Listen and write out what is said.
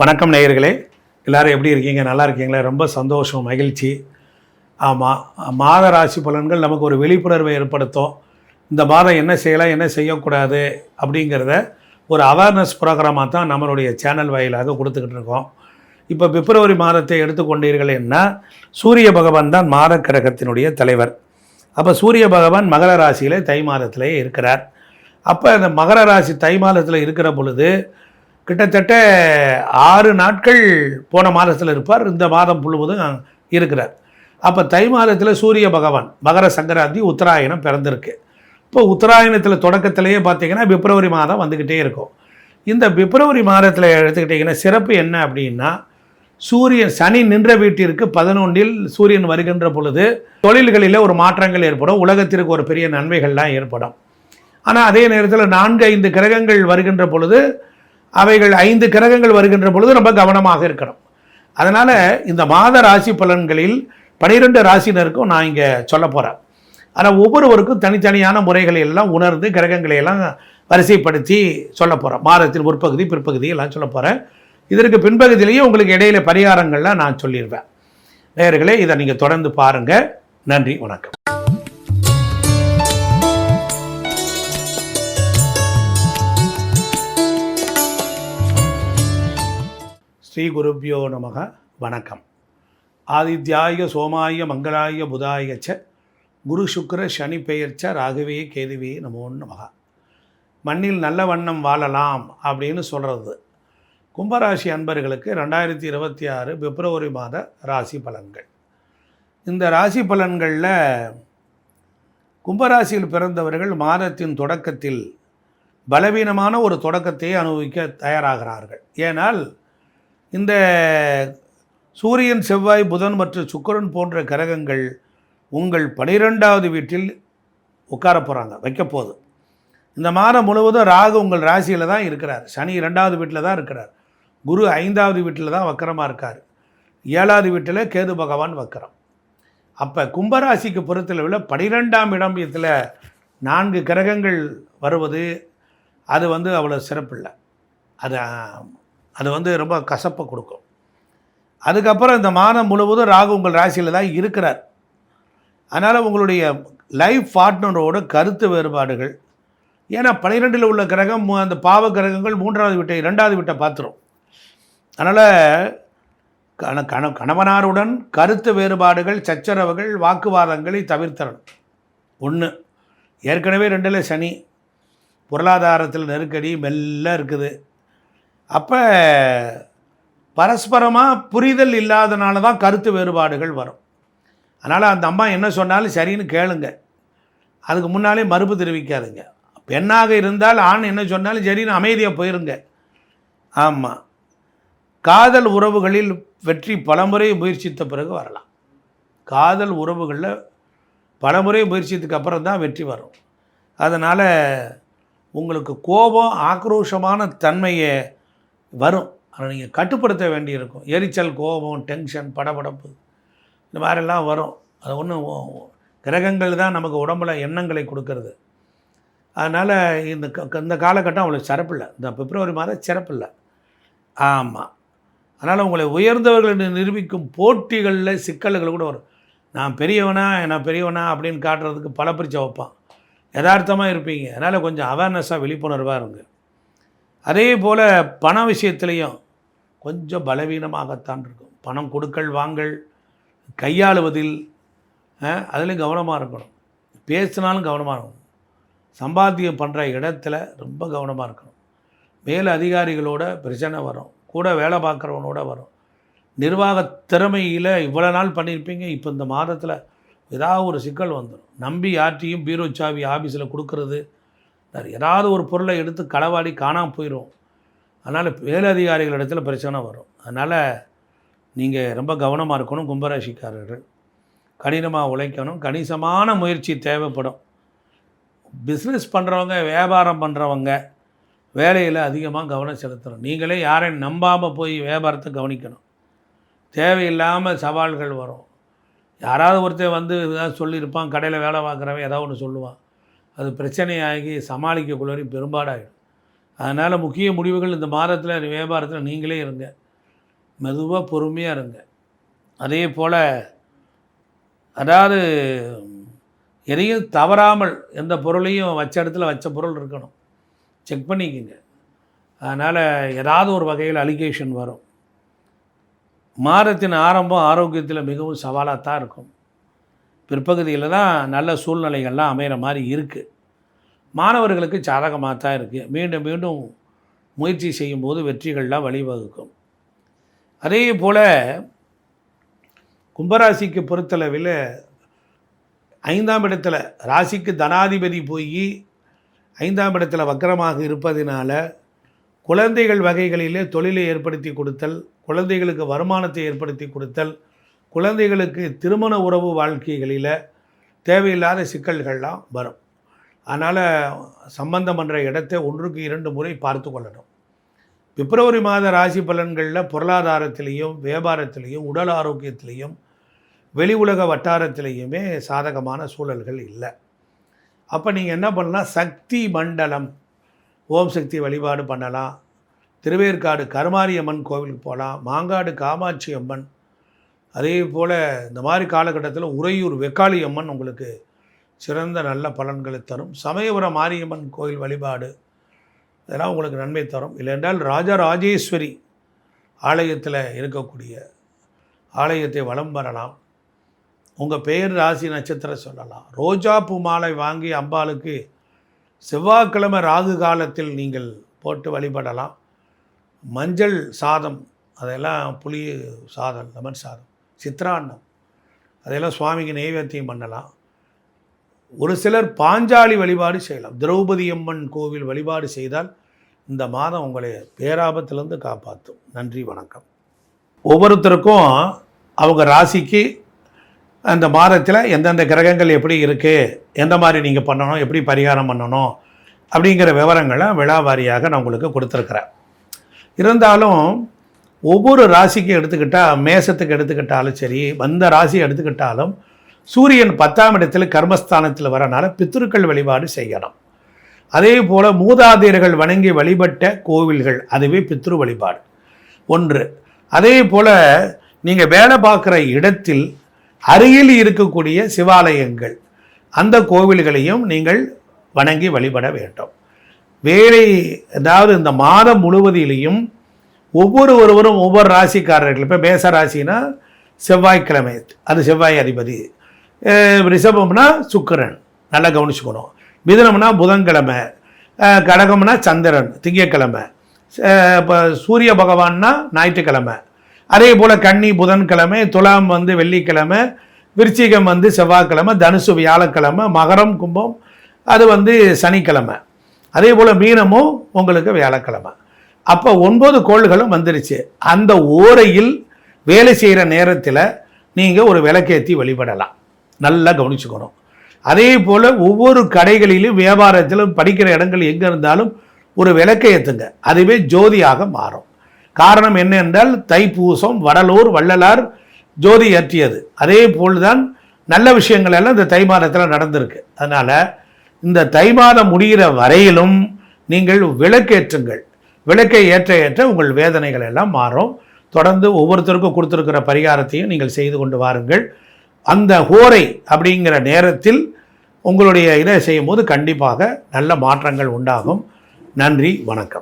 வணக்கம் நேயர்களே. எல்லோரும் எப்படி இருக்கீங்க? நல்லா இருக்கீங்களா? ரொம்ப சந்தோஷம் மகிழ்ச்சி. ஆமாம் மாத ராசி பலன்கள் நமக்கு ஒரு விழிப்புணர்வை ஏற்படுத்தும். இந்த மாதம் என்ன செய்யலாம் என்ன செய்யக்கூடாது அப்படிங்கிறத ஒரு அவேர்னஸ் ப்ரோக்ராமாக தான் நம்மளுடைய சேனல் வாயிலாக கொடுத்துக்கிட்டு இருக்கோம். இப்போ பிப்ரவரி மாதத்தை எடுத்துக்கொண்டீர்கள் என்ன? சூரிய பகவான் தான் மாத கிரகத்தினுடைய தலைவர். அப்போ சூரிய பகவான் மகர ராசியிலே தை மாதத்திலே இருக்கிறார். அப்போ அந்த மகர ராசி தை மாதத்தில் இருக்கிற பொழுது கிட்டத்தட்ட ஆறு நாட்கள் போன மாதத்தில் இருப்பார். இந்த மாதம் முழுவதும் இருக்கிறார். அப்போ தை மாதத்தில் சூரிய பகவான் மகர சங்கராந்தி உத்தராயணம் பிறந்திருக்கு. இப்போ உத்தராயணத்தில் தொடக்கத்திலேயே பார்த்தீங்கன்னா பிப்ரவரி மாதம் வந்துக்கிட்டே இருக்கும். இந்த பிப்ரவரி மாதத்தில் எடுத்துக்கிட்டிங்கன்னா சிறப்பு என்ன அப்படின்னா சூரியன் சனி நின்ற வீட்டிற்கு பதினொன்றில் சூரியன் வருகின்ற பொழுது தொழில்களில் ஒரு மாற்றங்கள் ஏற்படும். உலகத்திற்கு ஒரு பெரிய நன்மைகள்லாம் ஏற்படும். ஆனால் அதே நேரத்தில் நான்கு ஐந்து கிரகங்கள் வருகின்ற பொழுது அவைகள் ஐந்து கிரகங்கள் வருகின்ற பொழுது ரொம்ப கவனமாக இருக்கணும். அதனால் இந்த மாத ராசி பலன்களில் பனிரெண்டு ராசினருக்கும் நான் இங்கே சொல்ல போகிறேன் ஆனால் ஒவ்வொருவருக்கும் தனித்தனியான முறைகளை எல்லாம் உணர்ந்து கிரகங்களை எல்லாம் வரிசைப்படுத்தி சொல்ல போகிறேன் மாதத்தின் முற்பகுதி பிற்பகுதி எல்லாம் சொல்ல போகிறேன் இதற்கு பின்பகுதியிலேயே உங்களுக்கு இடையில பரிகாரங்கள்லாம் நான் சொல்லிடுவேன் நேர்களே இதை நீங்கள் தொடர்ந்து பாருங்கள் நன்றி வணக்கம். ஸ்ரீ குருப்பியோ நமக. வணக்கம். ஆதித்யாய சோமாய மங்களாய புதாய ச குரு சுக்கர சனி பெயர்ச்ச ராகவே கேதுவே நமோ நமக. மண்ணில் நல்ல வண்ணம் வாழலாம் அப்படின்னு சொல்கிறது கும்பராசி அன்பர்களுக்கு ரெண்டாயிரத்தி இருபத்தி ஆறு பிப்ரவரி மாத ராசி பலன்கள். இந்த ராசி பலன்களில் கும்பராசியில் பிறந்தவர்கள் மாதத்தின் தொடக்கத்தில் பலவீனமான ஒரு தொடக்கத்தை அனுபவிக்க தயாராகிறார்கள். ஏனால் இந்த சூரியன் செவ்வாய் புதன் மற்றும் சுக்கிரன் போன்ற கிரகங்கள் உங்கள் பனிரெண்டாவது வீட்டில் உட்கார போகிறாங்க வைக்க போகுது. இந்த மாதம் முழுவதும் ராகு உங்கள் ராசியில் தான் இருக்கிறார். சனி ரெண்டாவது வீட்டில் தான் இருக்கிறார். குரு ஐந்தாவது வீட்டில் தான் வக்கரமாக இருக்கார். ஏழாவது வீட்டில் கேது பகவான் வக்கரம். அப்போ கும்பராசிக்கு பொறுத்தளவில் பனிரெண்டாம் இடம் இதில் நான்கு கிரகங்கள் வருவது அது வந்து அவ்வளோ சிறப்பில்லை. அது அது வந்து ரொம்ப கசப்பை கொடுக்கும். அதுக்கப்புறம் இந்த மாதம் முழுவதும் ராகு உங்கள் ராசியில் தான் இருக்கிறார். அதனால் உங்களுடைய லைஃப் பார்ட்னரோட கருத்து வேறுபாடுகள் ஏன்னா பனிரெண்டில் உள்ள கிரகம் அந்த பாவ கிரகங்கள் மூன்றாவது வீட்டை இரண்டாவது வீட்டை பார்த்துரும். அதனால் கண கண கணவனாருடன் கருத்து வேறுபாடுகள் சச்சரவுகள் வாக்குவாதங்களை தவிர்த்தரணும். ஒன்று ஏற்கனவே ரெண்டில் சனி பொருளாதாரத்தில் நெருக்கடி மெல்ல இருக்குது. அப்போ பரஸ்பரமாக புரிதல் இல்லாதனால தான் கருத்து வேறுபாடுகள் வரும். அதனால் அந்த அம்மா என்ன சொன்னாலும் சரின்னு கேளுங்க. அதுக்கு முன்னாலே மறுப்பு தெரிவிக்காதுங்க. பெண்ணாக இருந்தால் ஆண் என்ன சொன்னாலும் சரின்னு அமைதியாக போயிருங்க. ஆமாம் காதல் உறவுகளில் வெற்றி பலமுறை முயற்சித்த பிறகு வரலாம். காதல் உறவுகளில் பலமுறை முயற்சித்துக்கு அப்புறம் தான் வெற்றி வரும். அதனால் உங்களுக்கு கோபம் ஆக்ரோஷமான தன்மையை வரும். அதை நீங்கள் கட்டுப்படுத்த வேண்டியிருக்கும். எரிச்சல் கோபம் டென்ஷன் படபடப்பு இந்த மாதிரிலாம் வரும். அது ஒன்றும் கிரகங்கள் தான் நமக்கு உடம்புல எண்ணங்களை கொடுக்கறது. அதனால் இந்த க- இந்த காலகட்டம் அவ்வளோ சிறப்பில்லை. இந்த பிப்ரவரி மாதம் சிறப்பில்லை. ஆமாம் அதனால் உங்களை உயர்ந்தவர்கள் நிரூபிக்கும் போட்டிகளில் சிக்கல்கள் கூட வரும். நான் பெரியவனா நான் பெரியவனா அப்படின்னு காட்டுறதுக்கு பல பிரிச்சை வைப்பான். யதார்த்தமாக இருப்பீங்க. அதனால் கொஞ்சம் அவேர்னஸாக விழிப்புணர்வாக இருங்க. அதே போல் பண விஷயத்துலேயும் கொஞ்சம் பலவீனமாகத்தான் இருக்கும். பணம் கொடுக்கல் வாங்கல் கையாளுவதில் அதுலேயும் கவனமாக இருக்கணும். பேசினாலும் கவனமாக இருக்கணும். சம்பாத்தியம் பண்ணுற இடத்துல ரொம்ப கவனமாக இருக்கணும். மேல் அதிகாரிகளோட பிரச்சனை வரும். கூட வேலை பார்க்குறவனோட வரும். நிர்வாக திறமையில் இவ்வளோ நாள் பண்ணியிருப்பீங்க. இப்போ இந்த மாதத்தில் ஏதாவது ஒரு சிக்கல் வந்துடும் நம்பி யார்ட்டையும் பீரோ சாவி ஆஃபீஸில் கொடுக்கறது ஏதாவது ஒரு பொருளை எடுத்து களவாடி காணாமல் போயிடும் அதனால் மேலதிகாரிகள் இடத்துல பிரச்சனை வரும். அதனால் நீங்கள் ரொம்ப கவனமாக இருக்கணும் கும்பராசிக்காரர்கள். கடினமாக உழைக்கணும். கணிசமான முயற்சி தேவைப்படும். பிஸ்னஸ் பண்ணுறவங்க வியாபாரம் பண்ணுறவங்க வேலையில் அதிகமாக கவனம் செலுத்தணும். நீங்களே யாரையும் நம்பாமல் போய் வியாபாரத்தை கவனிக்கணும். தேவையில்லாமல் சவால்கள் வரும். யாராவது ஒருத்தர் வந்து ஏதாவது சொல்லியிருப்பான் கடையில் வேலை பார்க்குறவன் ஏதாவது ஒன்று சொல்லுவான். அது பிரச்சனையாகி சமாளிக்கக்குள்ளே பெரும்பாடாகிடும் அதனால் முக்கிய முடிவுகள் இந்த மாதத்தில் வியாபாரத்தில் நீங்களே இருங்க. மெதுவாக பொறுமையாக இருங்க. அதே போல் அதாவது எதையும் தவறாமல் எந்த பொருளையும் வச்ச இடத்துல வச்ச பொருள் இருக்கணும். செக் பண்ணிக்கோங்க. அதனால் ஏதாவது ஒரு வகையில் அலிகேஷன் வரும். மாதத்தின் ஆரம்பம் ஆரோக்கியத்தில் மிகவும் சவாலாக தான் இருக்கும். பிற்பகுதியில் தான் நல்ல சூழ்நிலைகள்லாம் அமைகிற மாதிரி இருக்குது மாணவர்களுக்கு சாதகமாக தான் இருக்குது மீண்டும் மீண்டும் முயற்சி செய்யும்போது வெற்றிகள்லாம் வழிவகுக்கும். அதே போல் கும்பராசிக்கு பொறுத்தளவில் ஐந்தாம் இடத்துல ராசிக்கு தனாதிபதி போய் ஐந்தாம் இடத்துல வக்கரமாக இருப்பதினால குழந்தைகள் வகைகளிலே தொழிலை ஏற்படுத்தி கொடுத்தல் குழந்தைகளுக்கு வருமானத்தை ஏற்படுத்தி கொடுத்தல் குழந்தைகளுக்கு திருமண உறவு வாழ்க்கைகளில் தேவையில்லாத சிக்கல்கள்லாம் வரும். அதனால் சம்பந்தம் என்ற இடத்தை ஒன்றுக்கு இரண்டு முறை பார்த்து கொள்ளணும். பிப்ரவரி மாத ராசி பலன்களில் பொருளாதாரத்திலையும் வியாபாரத்திலையும் உடல் ஆரோக்கியத்திலையும் வெளி உலக வட்டாரத்திலையுமே சாதகமான சூழல்கள் இல்லை. அப்போ நீங்கள் என்ன பண்ணலாம்? சக்தி மண்டலம் ஓம் சக்தி வழிபாடு பண்ணலாம். திருவேற்காடு கருமாரியம்மன் கோவிலுக்கு போகலாம். மாங்காடு காமாட்சி அம்மன் அதே போல் இந்த மாதிரி காலகட்டத்தில் உறையூர் வெக்காளி அம்மன் உங்களுக்கு சிறந்த நல்ல பலன்களை தரும். சமயபுரம் மாரியம்மன் கோயில் வழிபாடு இதெல்லாம் உங்களுக்கு நன்மை தரும். இல்லைன்றால் ராஜராஜேஸ்வரி ஆலயத்தில் இருக்கக்கூடிய ஆலயத்தை வலம் வரலாம். உங்கள் பெயர் ராசி நட்சத்திரம் சொல்லலாம். ரோஜா பூ மாலை வாங்கி அம்பாளுக்கு செவ்வாய்க்கிழமை ராகு காலத்தில் நீங்கள் போட்டு வழிபடலாம். மஞ்சள் சாதம் அதெல்லாம் புளி சாதம் லெமன் சாதம். சித்ராண்ணம் அதெல்லாம் சுவாமிக்கு நெய்வேத்தியம் பண்ணலாம். ஒரு சிலர் பாஞ்சாலி வழிபாடு செய்யலாம். திரௌபதி அம்மன் கோவில் வழிபாடு செய்தால் இந்த மாதம் உங்களை பேராபத்திலேருந்து காப்பாற்றும். நன்றி வணக்கம். ஒவ்வொருத்தருக்கும் அவங்க ராசிக்கு அந்த மாதத்தில் எந்தெந்த கிரகங்கள் எப்படி இருக்குது எந்த மாதிரி நீங்கள் பண்ணணும் எப்படி பரிகாரம் பண்ணணும் அப்படிங்கிற விவரங்களை விழாவாரியாக நான் உங்களுக்கு கொடுத்துருக்குறேன். இருந்தாலும் ஒவ்வொரு ராசிக்கு எடுத்துக்கிட்டால் மேசத்துக்கு எடுத்துக்கிட்டாலும் சரி வந்த ராசி எடுத்துக்கிட்டாலும் சூரியன் பத்தாம் இடத்தில் கர்மஸ்தானத்தில் வரனால பித்ருக்கள் வழிபாடு செய்யணும். அதே போல் மூதாதையர்கள் வணங்கி வழிபட்ட கோவில்கள் அதுவே பித்ரு வழிபாடு. ஒன்று. அதே போல் நீங்கள் வேலை பார்க்குற இடத்தில் அருகில் இருக்கக்கூடிய சிவாலயங்கள் அந்த கோவில்களையும் நீங்கள் வணங்கி வழிபட வேண்டும். வேலை அதாவது இந்த மாதம் முழுவதிலையும் ஒவ்வொரு ஒருவரும் ஒவ்வொரு ராசிக்காரர்கள். இப்போ மேச ராசினா செவ்வாய்க்கிழமை அது செவ்வாய் அதிபதி. ரிஷபம்னா சுக்கிரன். நல்லா கவனிச்சுக்கணும். மிதனம்னா புதன்கிழமை கடகம்னா சந்திரன் திங்கக்கிழமை இப்போ சூரிய பகவான்னா ஞாயிற்றுக்கிழமை. அதே போல் கன்னி புதன்கிழமை துலாம் வந்து வெள்ளிக்கிழமை விருச்சிகம் வந்து செவ்வாய்க்கிழமை தனுசு வியாழக்கிழமை மகரம் கும்பம் அது வந்து சனிக்கிழமை. அதே போல் மீனமும் உங்களுக்கு வியாழக்கிழமை. அப்போ ஒன்பது கோள்களும் வந்துருச்சு. அந்த ஓரையில் வேலை செய்கிற நேரத்தில் நீங்கள் ஒரு விளக்கேற்றி வழிபடலாம் நல்லா கவனிச்சுக்கணும். அதே போல் ஒவ்வொரு கடைகளிலும் வியாபாரத்திலும் படிக்கிற இடங்கள் எங்கே இருந்தாலும் ஒரு விளக்கை ஏற்றுங்க அதுவே ஜோதியாக மாறும். காரணம் என்ன என்றால் தைப்பூசம் வடலூர் வள்ளலார் ஜோதி ஏற்றியது. அதே போல்தான் நல்ல விஷயங்கள் எல்லாம் இந்த தை மாதத்தில் நடந்திருக்கு. அதனால் இந்த தை மாதம் முடிகிற வரையிலும் நீங்கள் விளக்கேற்றுங்கள். விளக்கை ஏற்ற ஏற்ற உங்கள் வேதனைகள் எல்லாம் மாறும். தொடர்ந்து ஒவ்வொருத்தருக்கும் கொடுத்துருக்கிற பரிகாரத்தையும் நீங்கள் செய்து கொண்டு வாருங்கள். அந்த ஹோரை அப்படிங்கிற நேரத்தில் உங்களுடைய இதை செய்யும்போது கண்டிப்பாக நல்ல மாற்றங்கள் உண்டாகும். நன்றி வணக்கம்.